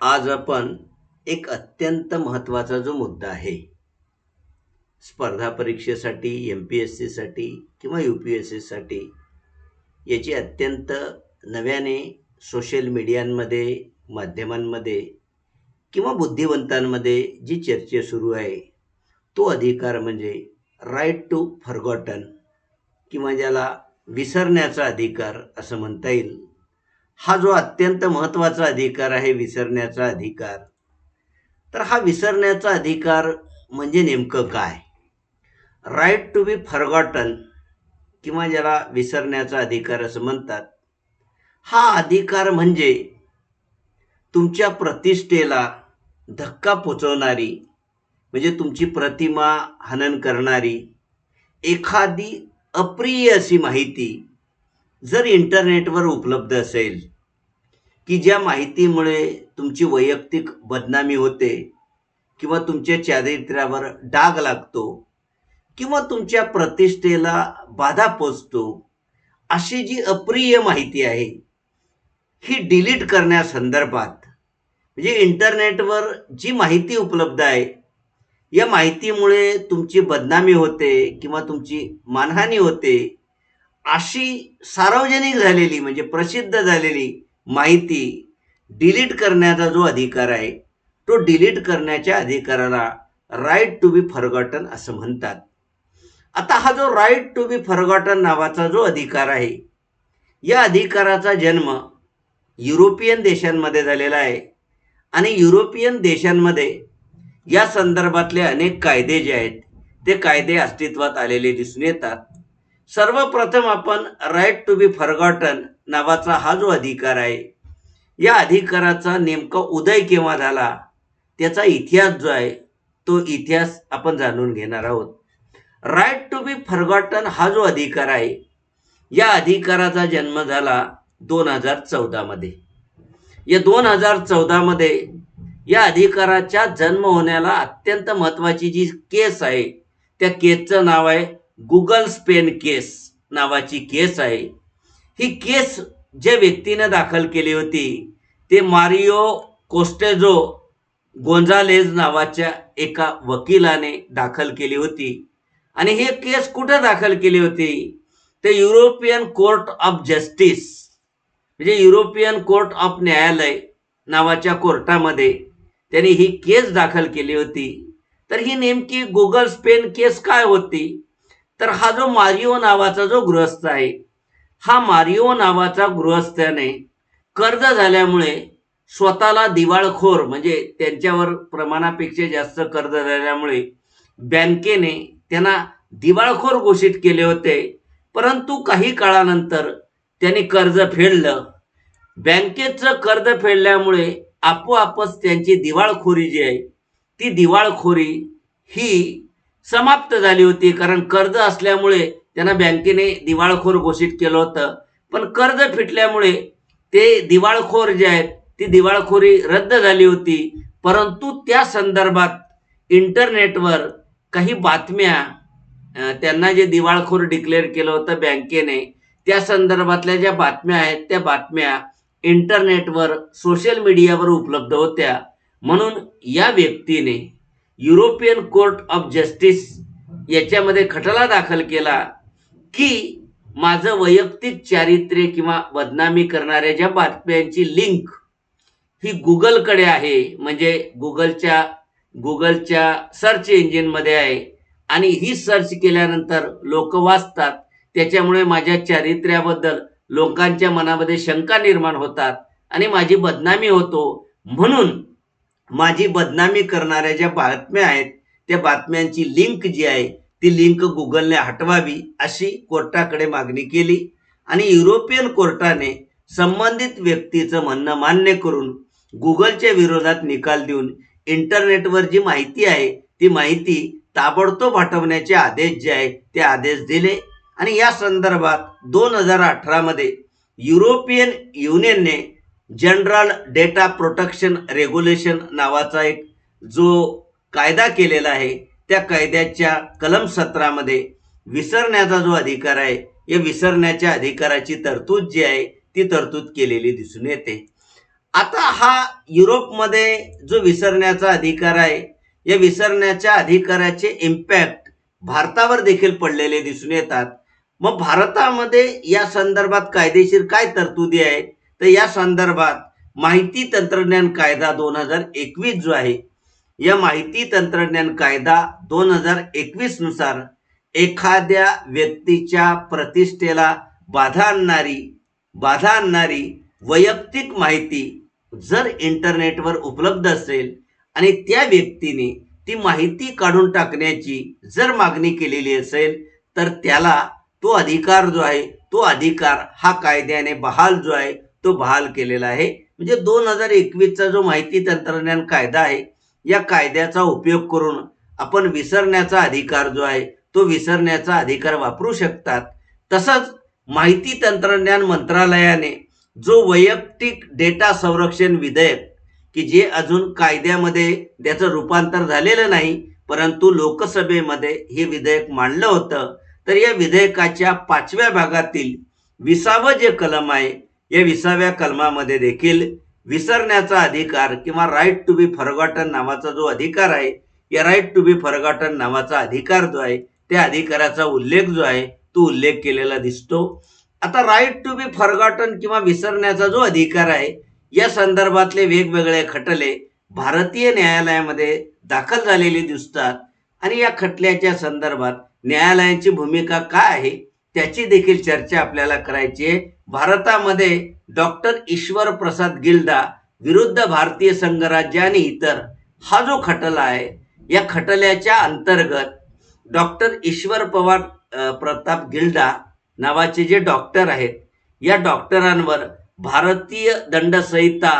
आज आपण एक अत्यंत महत्त्वाचा जो मुद्दा आहे स्पर्धा परीक्षेसाठी एम पी एस सीसाठी किंवा यू पी एस सीसाठी याची अत्यंत नव्याने सोशल मीडियांमध्ये माध्यमांमध्ये किंवा बुद्धिवंतांमध्ये जी चर्चा सुरू आहे तो अधिकार म्हणजे राईट टू फॉरगॉटन किंवा ज्याला विसरण्याचा अधिकार असं म्हणता येईल. हा जो अत्यंत महत्त्वाचा अधिकार आहे विसरण्याचा अधिकार. तर हा विसरण्याचा अधिकार म्हणजे नेमकं काय? राईट टू बी फरगॉटन किंवा ज्याला विसरण्याचा अधिकार असं म्हणतात हा अधिकार म्हणजे तुमच्या प्रतिष्ठेला धक्का पोचवणारी म्हणजे तुमची प्रतिमा हनन करणारी एखादी अप्रिय अशी माहिती जर इंटरनेटवर उपलब्ध असेल की ज्या माहितीमुळे तुमची वैयक्तिक बदनामी होते किंवा तुमच्या चारित्र्यावर डाग लागतो किंवा तुमच्या प्रतिष्ठेला बाधा पोचतो अशी जी अप्रिय माहिती आहे ही डिलीट करण्यासंदर्भात म्हणजे इंटरनेटवर जी माहिती उपलब्ध आहे या माहितीमुळे तुमची बदनामी होते किंवा तुमची मानहानी होते अशी सार्वजनिक झालेली म्हणजे प्रसिद्ध झालेली माहिती डिलीट करण्याचा जो अधिकार आहे तो डिलीट करण्याच्या अधिकाराला राईट टू बी फॉरगॉटन असं म्हणतात. आता हा जो राईट टू बी फॉरगॉटन नावाचा जो अधिकार आहे या अधिकाराचा जन्म युरोपियन देशांमध्ये झालेला आहे. आणि युरोपियन देशांमध्ये या संदर्भातले अनेक कायदे जे आहेत ते कायदे अस्तित्वात आलेले दिसून येतात. सर्वप्रथम आपण राईट टू बी फॉरगॉटन नावाचा हा जो अधिकार आहे या अधिकाराचा नेमका उदय केव्हा झाला त्याचा इतिहास जो आहे तो इतिहास आपण जाणून घेणार आहोत. राईट टू बी फरगॉटन हा जो अधिकार आहे या अधिकाराचा जन्म झाला दोन हजार चौदामध्ये या दोन हजार चौदामध्ये या अधिकाराच्या जन्म होण्याला अत्यंत महत्त्वाची जी केस आहे त्या केसचं नाव आहे गुगल स्पेन केस नावाची केस आहे. ही केस ज्या व्यक्तीनं दाखल केली होती ते मारिओ कोस्टेजो गोंझालेज नावाच्या एका वकिलाने दाखल केली होती. आणि हे केस कुठं दाखल केली होती? ते युरोपियन कोर्ट ऑफ जस्टिस म्हणजे युरोपियन कोर्ट ऑफ न्यायालय नावाच्या कोर्टामध्ये त्यांनी ही केस दाखल केली होती. तर ही नेमकी गुगल स्पेन केस काय होती? तर हा जो मारिओ नावाचा जो गृहस्थ आहे हा मारिओ नावाचा गृहस्थाने कर्ज झाल्यामुळे स्वतःला दिवाळखोर म्हणजे त्यांच्यावर प्रमाणापेक्षा जास्त कर्ज झाल्यामुळे बँकेने त्यांना दिवाळखोर घोषित केले होते. परंतु काही काळानंतर त्यांनी कर्ज फेडलं. बँकेचं कर्ज फेडल्यामुळे आपोआपच त्यांची दिवाळखोरी जी आहे ती दिवाळखोरी ही समाप्त झाली होती कारण कर्ज असल्यामुळे त्यांना बँकेने दिवाळखोर घोषित केलं होतं. पण कर्ज फिटल्यामुळे ते दिवाळखोर जे आहेत ती दिवाळखोरी रद्द झाली होती. परंतु त्या संदर्भात इंटरनेटवर काही बातम्या त्यांना जे दिवाळखोर डिक्लेअर केलं होतं बँकेने त्या संदर्भातल्या ज्या बातम्या आहेत त्या बातम्या इंटरनेटवर सोशल मीडियावर उपलब्ध होत्या. म्हणून या व्यक्तीने युरोपियन कोर्ट ऑफ जस्टिस याच्यामध्ये खटला दाखल केला की माझं वैयक्तिक चारित्र्य किंवा बदनामी करणाऱ्या ज्या बातम्यांची लिंक ही गुगलकडे आहे म्हणजे गुगलच्या गुगलच्या सर्च इंजिनमध्ये आहे. आणि ही सर्च केल्यानंतर लोक वाचतात. त्याच्यामुळे माझ्या चारित्र्याबद्दल लोकांच्या मनामध्ये शंका निर्माण होतात आणि माझी बदनामी होतो. म्हणून माझी बदनामी करणाऱ्या ज्या बातम्या आहेत त्या बातम्यांची लिंक जी आहे ती लिंक गुगलने हटवावी अशी कोर्टाकडे मागणी केली. आणि युरोपियन कोर्टाने संबंधित व्यक्तीचं म्हणणं मान्य करून गुगलच्या विरोधात निकाल देऊन इंटरनेटवर जी माहिती आहे ती माहिती ताबडतोब हटवण्याचे आदेश जे आहे ते आदेश दिले. आणि या संदर्भात दोन हजार अठरामध्ये युरोपियन युनियनने जनरल डेटा प्रोटेक्शन रेग्युलेशन नावाचा एक जो कायदा केलेला आहे त्या कायद्याच्या कलम सतरामध्ये विसरण्याचा जो अधिकार आहे या विसरण्याच्या अधिकाराची तरतूद जी आहे ती तरतूद केलेली दिसून येते. आता हा युरोपमध्ये जो विसरण्याचा अधिकार आहे या विसरण्याच्या अधिकाराचे इम्पॅक्ट भारतावर देखील पडलेले दिसून येतात. मग भारतामध्ये या संदर्भात कायदेशीर काय तरतुदी आहे तर या संदर्भात माहिती तंत्रज्ञान कायदा दोन हजार एकवीस जो आहे या माहिती तंत्रज्ञान कायदा दोन हजार एकवीसनुसार एखाद्या व्यक्तीच्या प्रतिष्ठेला बाधा आणणारी बाधा आणणारी वैयक्तिक माहिती जर इंटरनेटवर उपलब्ध असेल आणि त्या व्यक्तीने ती माहिती काढून टाकण्याची जर मागणी केलेली असेल तर त्याला तो अधिकार जो आहे तो अधिकार हा कायद्याने बहाल जो आहे तो बहाल केलेला आहे. म्हणजे दोन हजार एकवीसचा जो माहिती तंत्रज्ञान कायदा आहे या कायद्याचा उपयोग करून आपण विसरण्याचा अधिकार जो आहे तो विसरण्याचा अधिकार वापरू शकतात. तसंच माहिती तंत्रज्ञान मंत्रालयाने जो वैयक्तिक डेटा संरक्षण विधेयक की जे अजून कायद्यामध्ये त्याचं रूपांतर झालेलं नाही परंतु लोकसभेमध्ये हे विधेयक मांडलं होतं तर या विधेयकाच्या पाचव्या भागातील विसावं जे कलम आहे या विसाव्या कलमामध्ये देखील विसरण्याचा अधिकार किंवा राईट टू बी फॉरगॉटन नावाचा जो अधिकार आहे या राईट टू बी फॉरगॉटन नावाचा अधिकार जो आहे त्या अधिकाराचा उल्लेख जो आहे तो उल्लेख केलेला दिसतो. आता राईट टू बी फॉरगॉटन किंवा विसरण्याचा जो अधिकार आहे या संदर्भातले वेगवेगळे खटले भारतीय न्यायालयामध्ये दाखल झालेले दिसतात आणि या खटल्याच्या संदर्भात न्यायालयाची भूमिका काय आहे त्याची देखील चर्चा आपल्याला करायची आहे. भारतामध्ये डॉक्टर ईश्वर प्रसाद गिल्डा विरुद्ध भारतीय संघराज्य आणि इतर हा जो खटला आहे या खटल्याच्या अंतर्गत डॉक्टर ईश्वर पवार प्रताप गिल्डा नावाचे जे डॉक्टर आहेत या डॉक्टरांवर भारतीय दंडसंहिता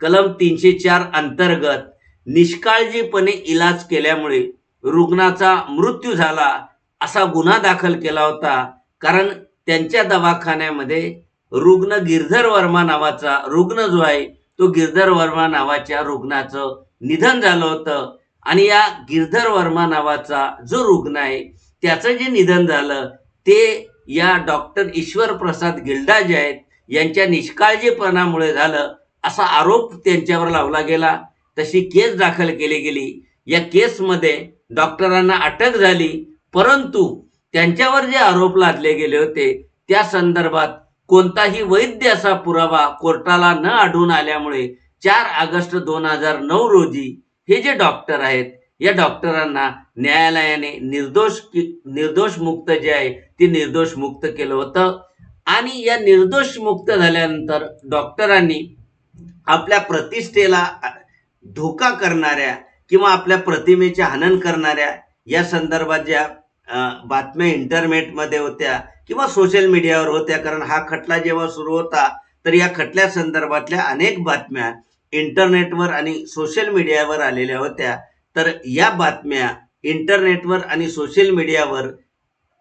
कलम तीनशे चार अंतर्गत निष्काळजीपणे इलाज केल्यामुळे रुग्णाचा मृत्यू झाला असा गुन्हा दाखल केला होता. कारण त्यांच्या दवाखान्यामध्ये रुग्ण गिरधर वर्मा नावाचा रुग्ण जो आहे तो गिरधर वर्मा नावाच्या रुग्णाचं निधन झालं होतं. आणि या गिरधर वर्मा नावाचा जो रुग्ण आहे त्याचं जे निधन झालं ते या डॉक्टर ईश्वर प्रसाद गिल्डा जे आहेत यांच्या निष्काळजीपणामुळे झालं असा आरोप त्यांच्यावर लावला गेला. तशी केस दाखल केली गेली. या केसमध्ये डॉक्टरांना अटक झाली परंतु त्यांच्यावर जे आरोप लादले गेले होते त्या संदर्भात कोणताही वैद्य असा पुरावा कोर्टाला न आढळून आल्यामुळे चार ऑगस्ट दोन हजार नऊ रोजी हे जे डॉक्टर आहेत या डॉक्टरांना न्यायालयाने निर्दोष निर्दोष मुक्त जे आहे ते निर्दोष मुक्त केलं होतं. आणि या निर्दोष मुक्त झाल्यानंतर डॉक्टरांनी आपल्या प्रतिष्ठेला धोका करणाऱ्या किंवा आपल्या प्रतिमेचे हनन करणाऱ्या या संदर्भात ज्या बातम्या इंटरनेटमध्ये होत्या किंवा सोशल मीडियावर होत्या. कारण हा खटला जेव्हा सुरू होता तर या खटल्या संदर्भातल्या अनेक बातम्या इंटरनेटवर आणि सोशल मीडियावर आलेल्या होत्या. तर या बातम्या इंटरनेटवर आणि सोशल मीडियावर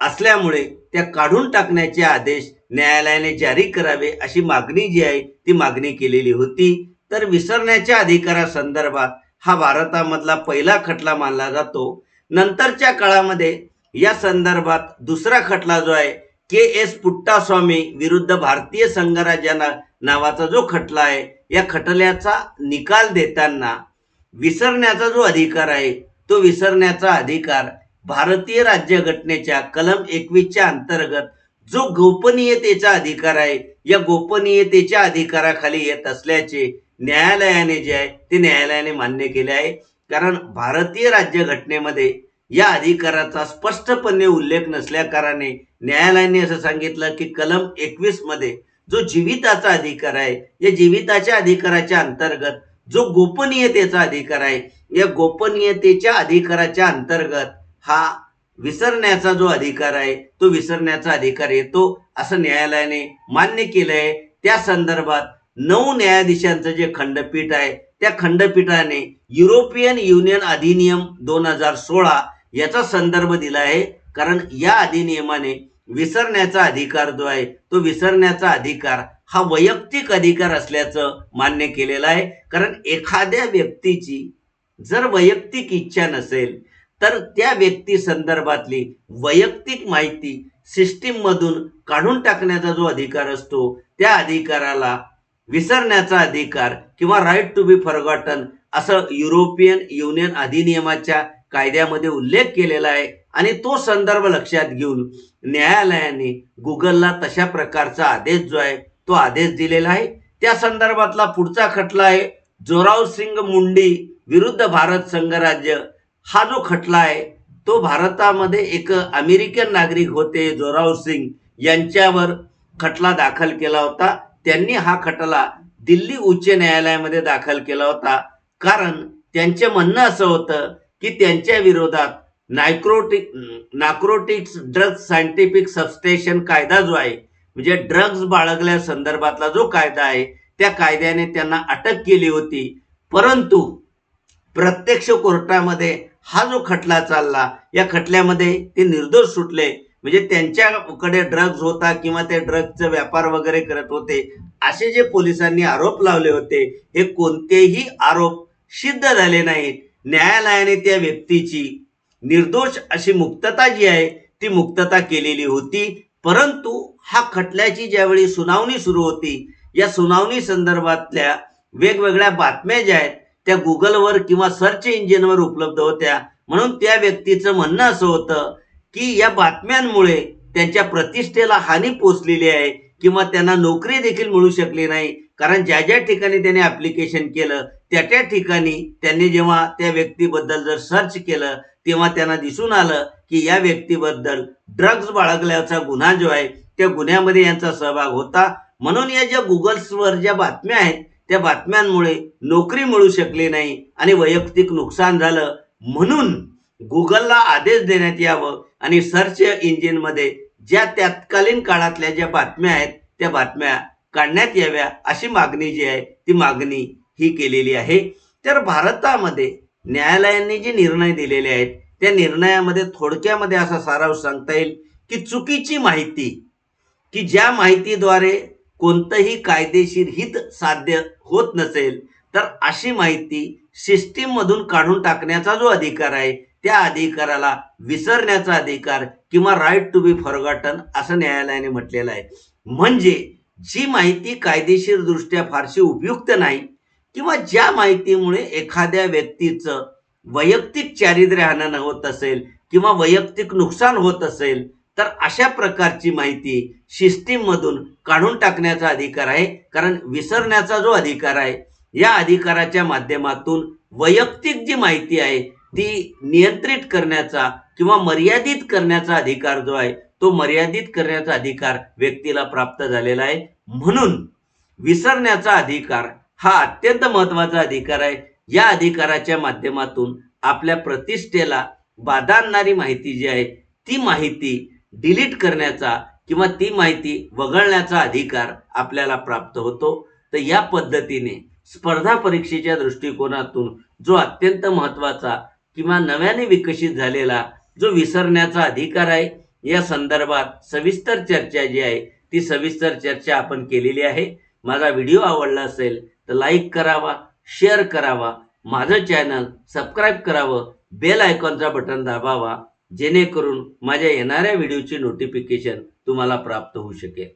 असल्यामुळे त्या काढून टाकण्याचे आदेश न्यायालयाने जारी करावे अशी मागणी जी आहे ती मागणी केलेली होती. तर विसरण्याच्या अधिकारासंदर्भात हा भारतामधला पहिला खटला मानला जातो. नंतरच्या काळामध्ये या संदर्भात दुसरा खटला जो आहे के एस पुट्टास्वामी विरुद्ध भारतीय संघराज्याना नावाचा जो खटला आहे या खटल्याचा निकाल देताना विसरण्याचा जो अधिकार आहे तो विसरण्याचा अधिकार भारतीय राज्यघटनेच्या कलम एकवीसच्या अंतर्गत जो गोपनीयतेचा अधिकार आहे या गोपनीयतेच्या अधिकाराखाली येत असल्याचे न्यायालयाने जे आहे ते न्यायालयाने मान्य केले आहे. कारण भारतीय राज्यघटनेमध्ये या अधिकाराचा स्पष्टपणे उल्लेख नसल्याकारणाने न्यायालयाने असं सांगितलं की कलम एकवीसमध्ये जो जीविताचा अधिकार आहे या जीविताच्या अधिकाराच्या अंतर्गत जो गोपनीयतेचा अधिकार आहे या गोपनीयतेच्या अधिकाराच्या अंतर्गत हा विसरण्याचा जो अधिकार आहे तो विसरण्याचा अधिकार येतो असं न्यायालयाने मान्य केलंय. त्या संदर्भात नऊ न्यायाधीशांचं जे खंडपीठ आहे त्या खंडपीठाने युरोपियन युनियन अधिनियम दोन हजार सोळा याचा संदर्भ दिला आहे. कारण या अधिनियमाने विसरण्याचा अधिकार जो आहे तो विसरण्याचा अधिकार हा वैयक्तिक अधिकार असल्याचं मान्य केलेलं आहे. कारण एखाद्या व्यक्तीची जर वैयक्तिक इच्छा नसेल तर त्या व्यक्ती संदर्भातली वैयक्तिक माहिती सिस्टीममधून काढून टाकण्याचा जो अधिकार असतो त्या अधिकाराला विसरण्याचा अधिकार किंवा राईट टू बी फॉरगॉटन असं युरोपियन युनियन अधिनियमाच्या कायद्यामध्ये उल्लेख केलेला आहे. आणि तो संदर्भ लक्षात घेऊन न्यायालयाने गुगलला तशा प्रकारचा आदेश जो आहे तो आदेश दिलेला आहे. त्या संदर्भातला पुढचा खटला आहे. जोराव सिंग मुंडी विरुद्ध भारत संघराज्य हा जो खटला आहे तो भारतामध्ये एक अमेरिकन नागरिक होते जोराव सिंग यांच्यावर खटला दाखल केला होता. त्यांनी हा खटला दिल्ली उच्च न्यायालयामध्ये दाखल केला होता. कारण त्यांचे म्हणणं असं होतं की त्यांच्या विरोधात narcotic narcotics drugs scientific substation कायदा जो आहे म्हणजे ड्रग्ज बाळगल्या संदर्भातला जो कायदा आहे त्या कायद्याने त्यांना अटक केली होती. परंतु प्रत्यक्ष कोर्टामध्ये हा जो खटला चालला या खटल्यामध्ये ते निर्दोष सुटले. म्हणजे त्यांच्याकडे ड्रग्ज होता किंवा ते ड्रग्जचा व्यापार वगैरे करत होते असे जे पोलिसांनी आरोप लावले होते हे कोणतेही आरोप सिद्ध झाले नाहीत. न्यायालयाने त्या व्यक्तीची निर्दोष अशी मुक्तता जी आहे ती मुक्तता केलेली होती. परंतु हा खटल्याची ज्यावेळी सुनावणी सुरू होती या सुनावणी संदर्भातल्या वेगवेगळ्या बातम्या ज्या आहेत त्या गुगलवर किंवा सर्च इंजिनवर उपलब्ध होत्या. म्हणून त्या व्यक्तीचं म्हणणं असं होतं की या बातम्यांमुळे त्यांच्या प्रतिष्ठेला हानी पोचलेली आहे किंवा त्यांना नोकरी देखील मिळू शकली नाही. कारण ज्या ज्या ठिकाणी त्याने ऍप्लिकेशन केलं त्या त्या ठिकाणी त्यांनी जेव्हा त्या व्यक्तीबद्दल जर सर्च केलं तेव्हा त्यांना दिसून आलं की या व्यक्तीबद्दल ड्रग्ज बाळगल्याचा गुन्हा जो आहे त्या गुन्ह्यामध्ये यांचा सहभाग होता. म्हणून या ज्या गुगल्सवर ज्या बातम्या आहेत त्या बातम्यांमुळे नोकरी मिळू शकली नाही आणि वैयक्तिक नुकसान झालं. म्हणून गुगलला आदेश देण्यात यावं आणि सर्च इंजिनमध्ये ज्या तत्कालीन काळातल्या ज्या बातम्या आहेत त्या बातम्या काढण्यात याव्या अशी मागणी जी आहे ती मागणी ही केलेली आहे. तर भारतामध्ये न्यायालयांनी जे निर्णय दिलेले आहेत त्या निर्णयामध्ये थोडक्यामध्ये असा सारांश सांगता येईल की चुकीची माहिती की ज्या माहितीद्वारे कोणतंही कायदेशीर हित साध्य होत नसेल तर अशी माहिती सिस्टीममधून काढून टाकण्याचा जो अधिकार आहे त्या अधिकाराला विसरण्याचा अधिकार किंवा राईट टू बी फॉरगॉटन असं न्यायालयाने म्हटलेलं आहे. म्हणजे जी माहिती कायदेशीरदृष्ट्या फारशी उपयुक्त नाही किंवा ज्या माहितीमुळे एखाद्या व्यक्तीचं वैयक्तिक चारित्र्य होत असेल किंवा वैयक्तिक नुकसान होत असेल तर अशा प्रकारची माहिती सिस्टीम मधून काढून टाकण्याचा अधिकार आहे. कारण विसरण्याचा जो अधिकार आहे या अधिकाराच्या माध्यमातून वैयक्तिक जी माहिती आहे ती नियंत्रित करण्याचा किंवा मर्यादित करण्याचा अधिकार जो आहे तो मर्यादित करण्याचा अधिकार व्यक्तीला प्राप्त झालेला आहे. म्हणून विसरण्याचा अधिकार हा अत्यंत महत्त्वाचा अधिकार आहे. या अधिकाराच्या माध्यमातून आपल्या प्रतिष्ठेला बाधा आणणारी माहिती जी आहे ती माहिती डिलीट करण्याचा किंवा ती माहिती वगळण्याचा अधिकार आपल्याला प्राप्त होतो. तर या पद्धतीने स्पर्धा परीक्षेच्या दृष्टिकोनातून जो अत्यंत महत्त्वाचा किंवा नव्याने विकसित झालेला जो विसरण्याचा अधिकार आहे या संदर्भात सविस्तर चर्चा जी आहे ती सविस्तर चर्चा आपण केलेली आहे. माझा व्हिडिओ आवडला असेल तर लाईक करावा शेअर करावा माझं चॅनल सबस्क्राईब करावं बेल आयकॉनचा बटन दाबावा जेणेकरून माझ्या येणाऱ्या व्हिडिओची नोटिफिकेशन तुम्हाला प्राप्त होऊ शकेल.